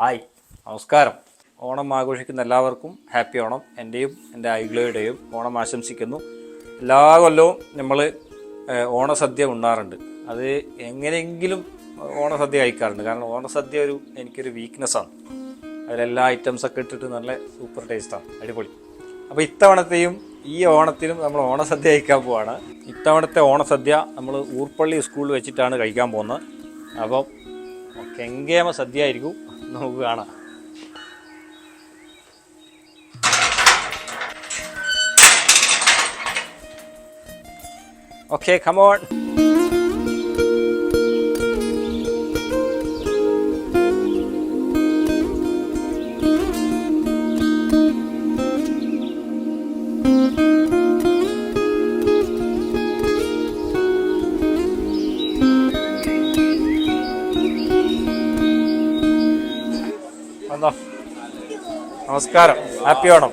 Hi നമസ്കാരം. ഓണം ആഘോഷിക്കുന്ന എല്ലാവർക്കും ഹാപ്പി ഓണം. എന്റെയും എന്റെ ഐഗ്ലോയുടെയും ഓണം ആശംസിക്കുന്നു. എല്ലാ കൊല്ലവും നമ്മൾ ഓണസദ്യ ഉണ്ണാറുണ്ട്. അത് എങ്ങനെയെങ്കിലും ഓണസദ്യ കഴിക്കാറുണ്ട്. കാരണം ഓണസദ്യ ഒരു എനിക്കൊരു വീക്ക്നെസ്സാണ് അതിലെല്ലാ ഐറ്റംസൊക്കെ ഇട്ടിട്ട് നല്ല സൂപ്പർ ടേസ്റ്റാണ് അടിപൊളി. അപ്പോൾ ഇത്തവണത്തെയും ഈ ഓണത്തിനും നമ്മൾ ഓണസദ്യ കഴിക്കാൻ പോവാണ്. ഇത്തവണത്തെ ഓണസദ്യ നമ്മൾ ഊർപ്പള്ളി സ്കൂളിൽ വെച്ചിട്ടാണ് കഴിക്കാൻ പോകുന്നത്. അപ്പം കെങ്കേമ സദ്യ ആയിരിക്കും. നമുക്ക് കാണാം. ഓക്കെ കമോൺ വന്നോ. നമസ്കാരം. ഹാപ്പി ഓണം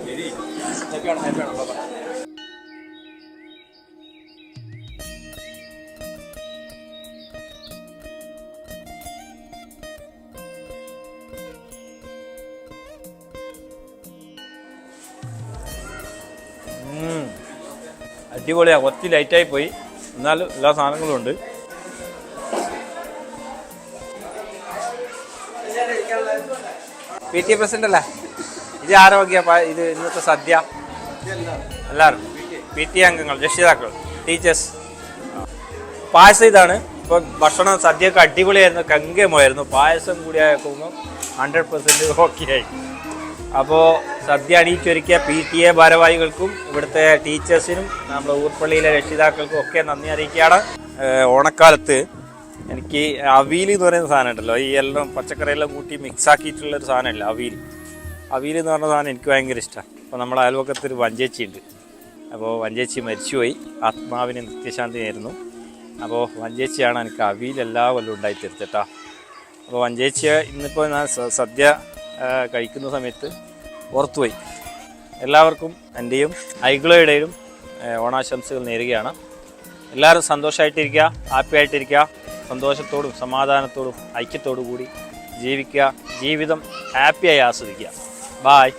അടിപൊളിയാ. അടിപൊളിയാ ലൈറ്റ് ലൈറ്റായി പോയി. എന്നാലും എല്ലാ സാധനങ്ങളും ഉണ്ട്. പി ടി എ പ്രസിഡന്റ് അല്ലേ? ഇത് ആരോഗ്യ ഇത് ഇന്നത്തെ സദ്യ. എല്ലാവരും. പി ടി അംഗങ്ങൾ രക്ഷിതാക്കൾ ടീച്ചേഴ്സ്. പായസം ഇതാണ്. ഇപ്പോൾ ഭക്ഷണം സദ്യയൊക്കെ അടിപൊളിയായിരുന്നു. കങ്കേമായിരുന്നു പായസം കൂടി ആക്കുമ്പോൾ ഹൺഡ്രഡ് പെർസെന്റ് ഓക്കെ ആയി. അപ്പോൾ സദ്യ അണിയിച്ചൊരുക്കിയ പി ടി എ ഭാരവാഹികൾക്കും ഇവിടുത്തെ ടീച്ചേഴ്സിനും നമ്മുടെ ഊർപ്പള്ളിയിലെ രക്ഷിതാക്കൾക്കും ഒക്കെ നന്ദി അറിയിക്കുകയാണ്. ഓണക്കാലത്ത് എനിക്ക് അവിയൽ എന്ന് പറയുന്ന സാധനം ഉണ്ടല്ലോ. ഈ എല്ലാം പച്ചക്കറിയെല്ലാം കൂട്ടി മിക്സ് ആക്കിയിട്ടുള്ള ഒരു സാധനമല്ല അവിയൽ. അവിയൽ എന്ന് പറഞ്ഞ സാധനം എനിക്ക് ഭയങ്കര ഇഷ്ടമാണ് അപ്പോൾ നമ്മുടെ ഒരു വഞ്ചേച്ചി ഉണ്ട്. അപ്പോൾ വഞ്ചേച്ചി മരിച്ചുപോയി. ആത്മാവിന് നിത്യശാന്തി ആയിരുന്നു അപ്പോൾ വഞ്ചേച്ചിയാണ് എനിക്ക് അവീൽ എല്ലാ കൊല്ലം ഉണ്ടായി തീർത്തിട്ടാ. അപ്പോൾ വഞ്ചേച്ചി ഇന്നിപ്പോൾ ഞാൻ സദ്യ കഴിക്കുന്ന സമയത്ത് ഓർത്തുപോയി. എല്ലാവർക്കും എന്റെയും ഐഗ്ലോയുടെയും ഓണാശംസകൾ നേരുകയാണ്. എല്ലാവരും സന്തോഷമായിട്ടിരിക്കുക ഹാപ്പി ആയിട്ടിരിക്കുക സന്തോഷത്തോടും സമാധാനത്തോടും ഐക്യത്തോടു കൂടി ജീവിക്കുക ജീവിതം ഹാപ്പിയായി ആസ്വദിക്കുക. ബായ്